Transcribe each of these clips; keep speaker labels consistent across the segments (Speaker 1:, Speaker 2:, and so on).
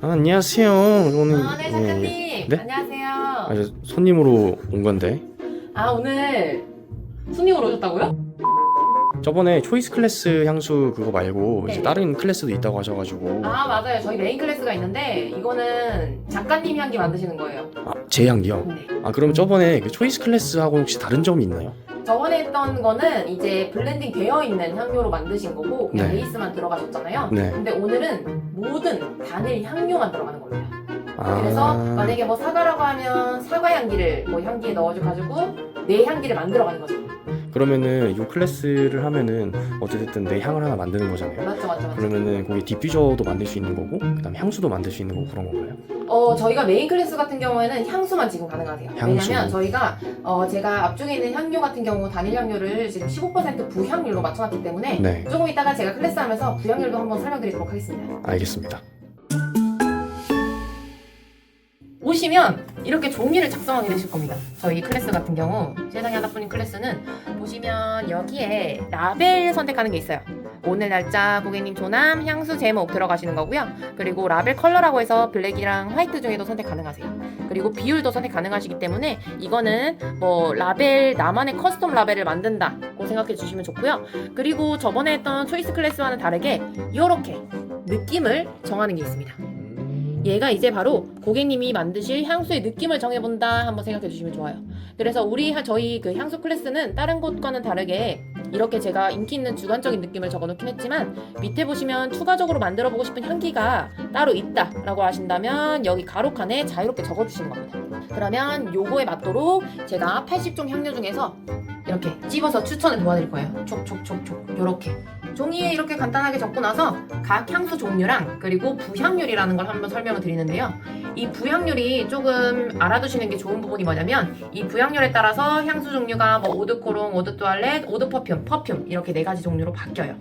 Speaker 1: 아, 안녕하세요. 오늘
Speaker 2: 아, 네, 작가님.
Speaker 1: 예, 네?
Speaker 2: 안녕하세요.
Speaker 1: 아, 저 손님으로 온 건데
Speaker 2: 아, 오늘 손님으로 오셨다고요?
Speaker 1: 저번에 초이스 클래스 향수 그거 말고 이제
Speaker 2: 네.
Speaker 1: 다른 클래스도 있다고 하셔가지고
Speaker 2: 아, 맞아요. 저희 메인 클래스가 있는데 이거는 작가님 향기 만드시는 거예요.
Speaker 1: 아, 제 향기요.
Speaker 2: 네.
Speaker 1: 아 그럼 저번에 그 초이스 클래스하고 혹시 다른 점이 있나요?
Speaker 2: 저번에 했던 거는 이제 블렌딩 되어 있는 향료로 만드신 거고 그냥
Speaker 1: 네.
Speaker 2: 베이스만 들어가셨잖아요.
Speaker 1: 네.
Speaker 2: 근데 오늘은 모든 단일 향료만 들어가는 겁니다.
Speaker 1: 아,
Speaker 2: 그래서 만약에 뭐 사과라고 하면 사과 향기를 뭐 향기에 넣어가지고 내 향기를 만들어가는 거죠.
Speaker 1: 그러면은 이 클래스를 하면은 어쨌든 내 향을 하나 만드는 거잖아요.
Speaker 2: 맞죠, 맞죠, 맞죠.
Speaker 1: 그러면은 거기 디퓨저도 만들 수 있는 거고 그다음 향수도 만들 수 있는 거고 그런 건가요?
Speaker 2: 어, 저희가 메인 클래스 같은 경우에는 향수만 지금 가능하세요.
Speaker 1: 향수.
Speaker 2: 왜냐면 저희가 어, 제가 앞쪽에 있는 향료 같은 경우 단일 향료를 지금 15% 부향률로 맞춰놨기 때문에
Speaker 1: 네,
Speaker 2: 조금 이따가 제가 클래스 하면서 부향률도 한번 설명드리도록 하겠습니다.
Speaker 1: 알겠습니다.
Speaker 2: 오시면 이렇게 종이를 작성하게 되실 겁니다. 저희 클래스 같은 경우 세상에 하나뿐인 클래스는 보시면 여기에 라벨 선택하는 게 있어요. 오늘 날짜 고객님 조남 향수 제목 들어가시는 거고요. 그리고 라벨 컬러라고 해서 블랙이랑 화이트 중에도 선택 가능하세요. 그리고 비율도 선택 가능하시기 때문에 이거는 뭐 라벨 나만의 커스텀 라벨을 만든다고 생각해 주시면 좋고요. 그리고 저번에 했던 초이스 클래스와는 다르게 이렇게 느낌을 정하는 게 있습니다. 얘가 이제 바로 고객님이 만드실 향수의 느낌을 정해본다 한번 생각해 주시면 좋아요. 그래서 우리 하- 저희 그 향수 클래스는 다른 곳과는 다르게 이렇게 제가 인기 있는 주관적인 느낌을 적어놓긴 했지만 밑에 보시면 추가적으로 만들어 보고 싶은 향기가 따로 있다라고 하신다면 여기 가로 칸에 자유롭게 적어주시는 겁니다. 그러면 요거에 맞도록 제가 80종 향료 중에서 이렇게 찝어서 추천을 도와드릴 거예요. 촉촉촉촉 요렇게 종이에 이렇게 간단하게 적고 나서 각 향수 종류랑 그리고 부향률이라는 걸 한번 설명을 드리는데요. 이 부향률이 조금 알아두시는 게 좋은 부분이 뭐냐면 이 부향률에 따라서 향수 종류가 뭐 오드 코롱, 오드 뚜알렛, 오드 퍼퓸, 퍼퓸 이렇게 네 가지 종류로 바뀌어요.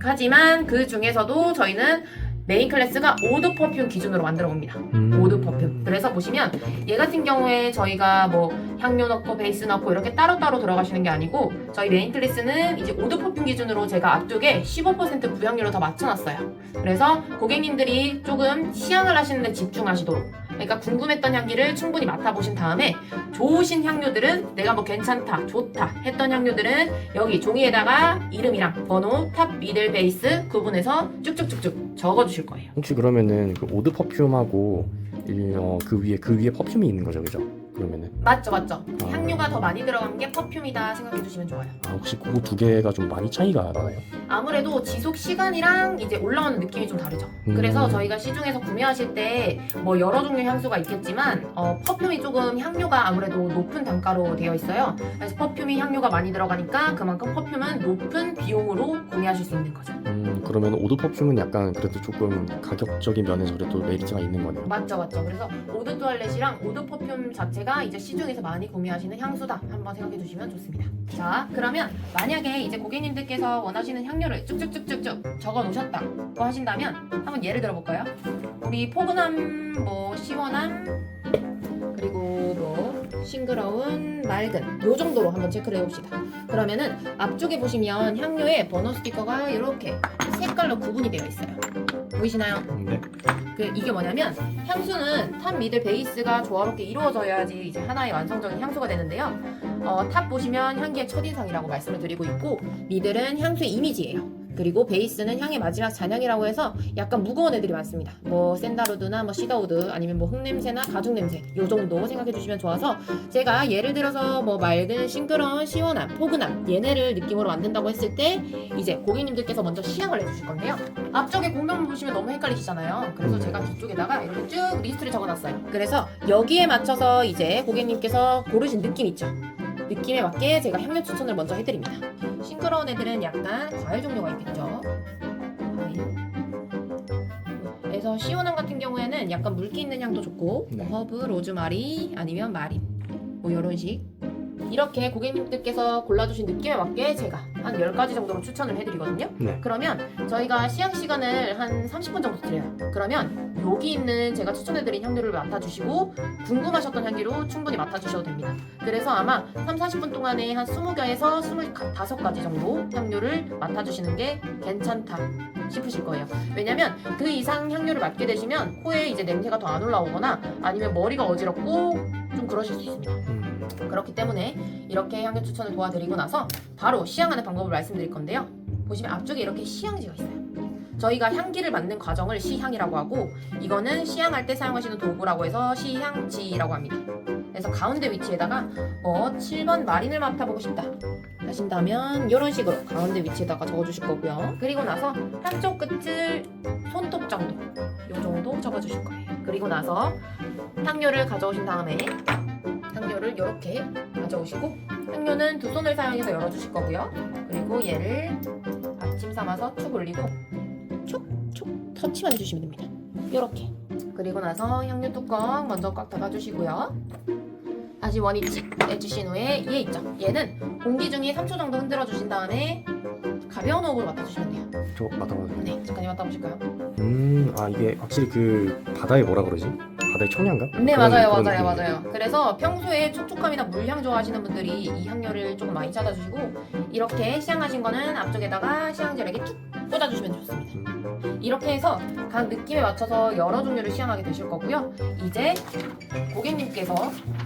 Speaker 2: 하지만 그 중에서도 저희는 메인 클래스가 오드 퍼퓸 기준으로 만들어 봅니다.
Speaker 1: 음.
Speaker 2: 오드 퍼퓸. 그래서 보시면 얘 같은 경우에 저희가 뭐 향료 넣고 베이스 넣고 이렇게 따로따로 들어가시는 게 아니고 저희 메인 클래스는 이제 오드 퍼퓸 기준으로 제가 앞쪽에 15% 부향률로 더 맞춰놨어요. 그래서 고객님들이 조금 시향을 하시는데 집중하시도록 그러니까 궁금했던 향기를 충분히 맡아보신 다음에 좋으신 향료들은 내가 뭐 괜찮다, 좋다 했던 향료들은 여기 종이에다가 이름이랑 번호, 탑, 미들, 베이스 구분해서 쭉쭉쭉쭉 적어주실 거예요.
Speaker 1: 혹시 그러면은 그 오드 퍼퓸하고 이, 어, 그 위에 그 위에 퍼퓸이 있는 거죠, 그죠? 그러면은
Speaker 2: 맞죠, 맞죠.
Speaker 1: 아.
Speaker 2: 향료가 더 많이 들어간 게 퍼퓸이다 생각해 주시면 좋아요.
Speaker 1: 아, 혹시 그두 개가 좀 많이 차이가 나나요?
Speaker 2: 아무래도 지속 시간이랑 이제 올라오는 느낌이 좀 다르죠.
Speaker 1: 음.
Speaker 2: 그래서 저희가 시중에서 구매하실 때 뭐 여러 종류의 향수가 있겠지만 어, 퍼퓸이 조금 향료가 아무래도 높은 단가로 되어 있어요. 그래서 퍼퓸이 향료가 많이 들어가니까 그만큼 퍼퓸은 높은 비용으로 구매하실 수 있는 거죠.
Speaker 1: 음, 그러면 오드 퍼퓸은 약간 그래도 조금 가격적인 면에서 그래도 메리트가 있는 거네요.
Speaker 2: 맞죠, 맞죠. 그래서 오드 투알렛이랑 오드 퍼퓸 자체가 이제 시 중에서 많이 구매하시는 향수다. 한번 생각해 주시면 좋습니다. 자, 그러면 만약에 이제 고객님들께서 원하시는 향료를 쭉쭉쭉쭉쭉 적어 놓으셨다고 하신다면 한번 예를 들어 볼까요? 우리 포근함, 뭐 시원함, 그리고 뭐 싱그러운, 맑은 요 정도로 한번 체크를 해봅시다. 그러면은 앞쪽에 보시면 향료에 번호 스티커가 이렇게 색깔로 구분이 되어 있어요. 보이시나요?
Speaker 1: 네.
Speaker 2: 그 이게 뭐냐면 향수는 탑, 미들, 베이스가 조화롭게 이루어져야지 이제 하나의 완성적인 향수가 되는데요. 어, 탑 보시면 향기의 첫인상이라고 말씀을 드리고 있고 미들은 향수의 이미지예요. 그리고 베이스는 향의 마지막 잔향이라고 해서 약간 무거운 애들이 많습니다. 뭐 샌다로드나 뭐 시다우드 아니면 뭐 흙냄새나 가죽 냄새 요 정도 생각해 주시면 좋아서 제가 예를 들어서 뭐 맑은 싱그러운 시원함 포근함 얘네를 느낌으로 만든다고 했을 때 이제 고객님들께서 먼저 시향을 해주실 건데요. 앞쪽에 공명만 보시면 너무 헷갈리시잖아요. 그래서
Speaker 1: 음.
Speaker 2: 제가 뒤쪽에다가 이렇게 쭉 리스트를 적어놨어요. 그래서 여기에 맞춰서 이제 고객님께서 고르신 느낌 있죠? 느낌에 맞게 제가 향료 추천을 먼저 해드립니다. 싱그러운 애들은 약간 과일 종류가 있겠죠. 과일. 그래서 시원함 같은 경우에는 약간 물기 있는 향도 좋고
Speaker 1: 네.
Speaker 2: 허브, 로즈마리 아니면 마린 뭐 이런 식 이렇게 고객님들께서 골라주신 느낌에 맞게 제가 한 10가지 정도로 추천을 해드리거든요.
Speaker 1: 네.
Speaker 2: 그러면 저희가 시향 시간을 한 30분 정도 드려요. 그러면 여기 있는 제가 추천해드린 향료를 맡아주시고 궁금하셨던 향기로 충분히 맡아주셔도 됩니다. 그래서 아마 3, 40분 동안에 한 20개에서 25가지 정도 향료를 맡아주시는 게 괜찮다 싶으실 거예요. 왜냐면 그 이상 향료를 맡게 되시면 코에 이제 냄새가 더 안 올라오거나 아니면 머리가 어지럽고 좀 그러실 수 있습니다.
Speaker 1: 음,
Speaker 2: 그렇기 때문에 이렇게 향료 추천을 도와드리고 나서 바로 시향하는 방법을 말씀드릴 건데요. 보시면 앞쪽에 이렇게 시향지가 있어요. 저희가 향기를 맡는 과정을 시향이라고 하고 이거는 시향할 때 사용하시는 도구라고 해서 시향지라고 합니다. 그래서 가운데 위치에다가 뭐 7번 마린을 맡아보고 싶다 하신다면 이런 식으로 가운데 위치에다가 적어주실 거고요. 그리고 나서 한쪽 끝을 손톱 정도 이 정도 적어주실 거예요. 그리고 나서 향료를 가져오신 다음에 향료를 이렇게 가져오시고 향료는 두 손을 사용해서 열어주실 거고요. 그리고 얘를 앞침 삼아서 축 올리고 축축 터치만 해주시면 됩니다. 이렇게. 그리고 나서 향료 뚜껑 먼저 꽉 닫아주시고요. 다시 원위치 해주신 후에 얘 있죠. 얘는 공기 중에 3초 정도 흔들어 주신 다음에 가벼운 호흡으로 맡아주시면 돼요.
Speaker 1: 저 맡아봐도 돼요?
Speaker 2: 네, 잠깐만 맡아보실까요?
Speaker 1: 음, 아 이게 확실히 그 바다에 뭐라 그러지? 바다의 청량감?
Speaker 2: 네
Speaker 1: 그런-
Speaker 2: 맞아요
Speaker 1: 그런
Speaker 2: 맞아요
Speaker 1: 느낌이에요.
Speaker 2: 맞아요 그래서 평소에 촉촉함이나 물향 좋아하시는 분들이 이 향료를 조금 많이 찾아주시고 이렇게 시향하신 거는 앞쪽에다가 시향젤에게 툭 꽂아주시면 좋습니다
Speaker 1: 음,
Speaker 2: 이렇게 해서 각 느낌에 맞춰서 여러 종류를 시향하게 되실 거고요 이제 고객님께서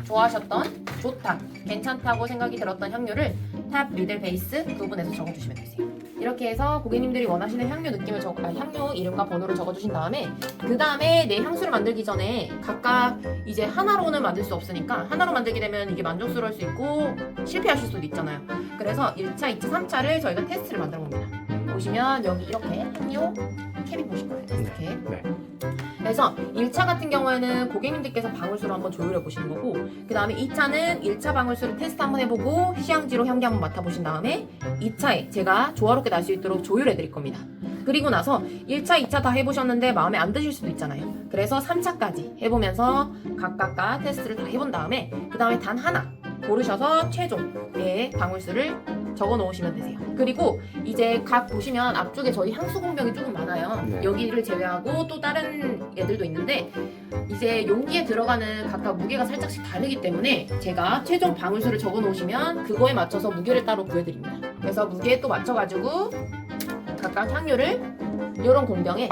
Speaker 2: 좋아하셨던 좋다 괜찮다고 생각이 들었던 향료를 탑, 미들, 베이스 부분에서 적어주시면 되세요 이렇게 해서 고객님들이 원하시는 향료 느낌을 적, 아, 향료 이름과 번호를 적어주신 다음에 그 다음에 내 향수를 만들기 전에 각각 이제 하나로는 만들 수 없으니까 하나로 만들게 되면 이게 만족스러울 수 있고 실패하실 수도 있잖아요. 그래서 1차, 2차, 3차를 저희가 테스트를 만들어 봅니다.
Speaker 1: 음,
Speaker 2: 보시면 여기 이렇게 향료 캡이 보실 거예요. 테스트 캡.
Speaker 1: 네.
Speaker 2: 그래서 1차 같은 경우에는 고객님들께서 방울수를 한번 조율해 보시는 거고 그 다음에 2차는 1차 방울수를 테스트 한번 해보고 시향지로 향기 한번 맡아보신 다음에 2차에 제가 조화롭게 날 수 있도록 조율해 드릴 겁니다. 그리고 나서 1차, 2차 다 해보셨는데 마음에 안 드실 수도 있잖아요. 그래서 3차까지 해보면서 각각과 테스트를 다 해본 다음에 그 다음에 단 하나 고르셔서 최종의 방울수를 적어 놓으시면 되세요. 그리고 이제 각 보시면 앞쪽에 저희 향수 공병이 조금 많아요.
Speaker 1: 네.
Speaker 2: 여기를 제외하고 또 다른 애들도 있는데 이제 용기에 들어가는 각각 무게가 살짝씩 다르기 때문에 제가 최종 방울수를 적어 놓으시면 그거에 맞춰서 무게를 따로 구해드립니다. 그래서 무게에 또 맞춰가지고 각각 향료를 이런 공병에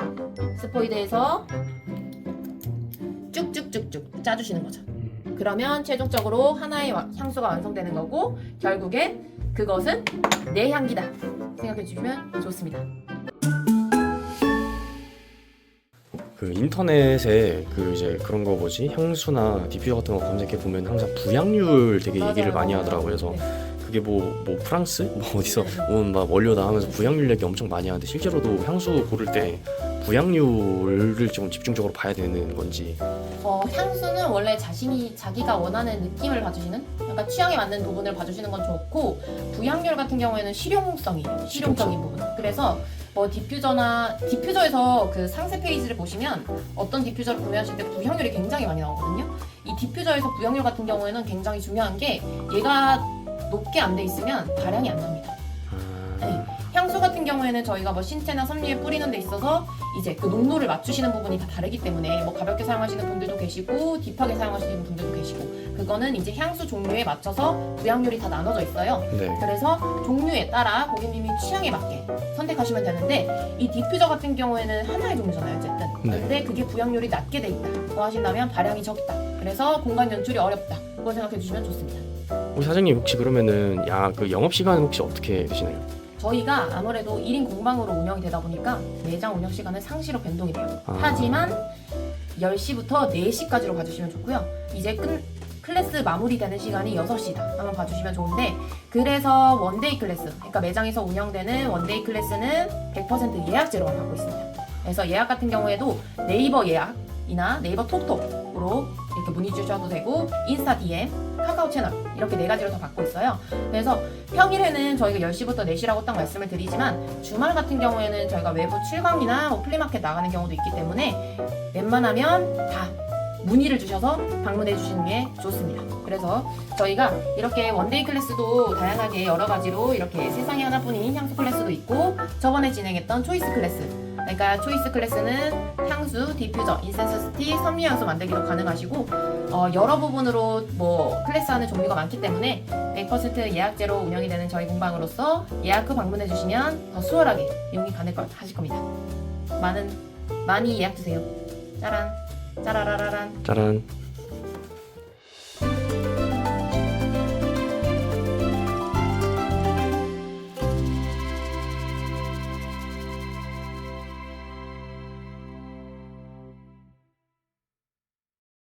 Speaker 2: 스포이드해서 쭉쭉쭉쭉 짜주시는 거죠.
Speaker 1: 음,
Speaker 2: 그러면 최종적으로 하나의 와- 향수가 완성되는 거고 결국에 그것은 내 향기다 생각해 주시면 좋습니다.
Speaker 1: 그 인터넷에 그 이제 그런 거 뭐지 향수나 디퓨저 같은 거 검색해 보면 항상 부양률 되게 얘기를. 많이 하더라고요. 그래서
Speaker 2: 네.
Speaker 1: 그게 뭐 뭐 프랑스 뭐 어디서 온막 원료다 하면서 부양률 얘기 엄청 많이 하는데 실제로도 향수 고를 때 부양률을 좀 집중적으로 봐야 되는 건지
Speaker 2: 어, 향수는 원래 자신이 자기가 원하는 느낌을 봐주시는 약간 취향에 맞는 부분을 봐주시는 건 좋고 부향률 같은 경우에는 실용성이에요. 실용적인 부분. 그래서 뭐 디퓨저나 디퓨저에서 그 상세 페이지를 보시면 어떤 디퓨저를 구매하실 때 부향률이 굉장히 많이 나오거든요. 이 디퓨저에서 부향률 같은 경우에는 굉장히 중요한 게 얘가 높게 안 돼 있으면 발향이 안 납니다. 향수 같은 경우에는 저희가 뭐 신체나 섬유에 뿌리는 데 있어서 이제 그 농도를 맞추시는 부분이 다 다르기 때문에 뭐 가볍게 사용하시는 분들도 계시고 딥하게 사용하시는 분들도 계시고 그거는 이제 향수 종류에 맞춰서 부향률이 다 나눠져 있어요.
Speaker 1: 네.
Speaker 2: 그래서 종류에 따라 고객님이 취향에 맞게 선택하시면 되는데 이 디퓨저 같은 경우에는 하나의 종류잖아요 어쨌든
Speaker 1: 네.
Speaker 2: 근데 그게 부향률이 낮게 돼 있다 더 하신다면 발향이 적다 그래서 공간 연출이 어렵다 그걸 생각해 주시면 좋습니다
Speaker 1: 우리 사장님 혹시 그러면은 야 그 영업 시간 혹시 어떻게 되시나요?
Speaker 2: 저희가 아무래도 1인 공방으로 운영이 되다 보니까 매장 운영 시간은 상시로 변동이 돼요.
Speaker 1: 아.
Speaker 2: 하지만 10시부터 4시까지로 봐주시면 좋고요. 이제 끝, 클래스 마무리되는 시간이 6시다 한번 봐주시면 좋은데 그래서 원데이 클래스 그러니까 매장에서 운영되는 원데이 클래스는 100% 예약제로만 받고 있습니다. 그래서 예약 같은 경우에도 네이버 예약이나 네이버 톡톡으로 이렇게 문의 주셔도 되고 인스타 DM, 카카오 채널 이렇게 네 가지로 다 받고 있어요. 그래서 평일에는 저희가 10시부터 4시라고 딱 말씀을 드리지만 주말 같은 경우에는 저희가 외부 출강이나 뭐 플리마켓 나가는 경우도 있기 때문에 웬만하면 다 문의를 주셔서 방문해 주시는 게 좋습니다. 그래서 저희가 이렇게 원데이 클래스도 다양하게 여러 가지로 이렇게 세상에 하나뿐인 향수 클래스도 있고 저번에 진행했던 초이스 클래스 그러니까 초이스 클래스는 향수, 디퓨저, 인센스 스틱, 섬유 향수 만들기도 가능하시고 어, 여러 부분으로 뭐 클래스 하는 종류가 많기 때문에 100% 예약제로 운영이 되는 저희 공방으로서 예약 후 방문해 주시면 더 수월하게 이용이 가능하실 겁니다. 많은 많이 예약 주세요. 짜란 짜라라라란.
Speaker 1: 짜란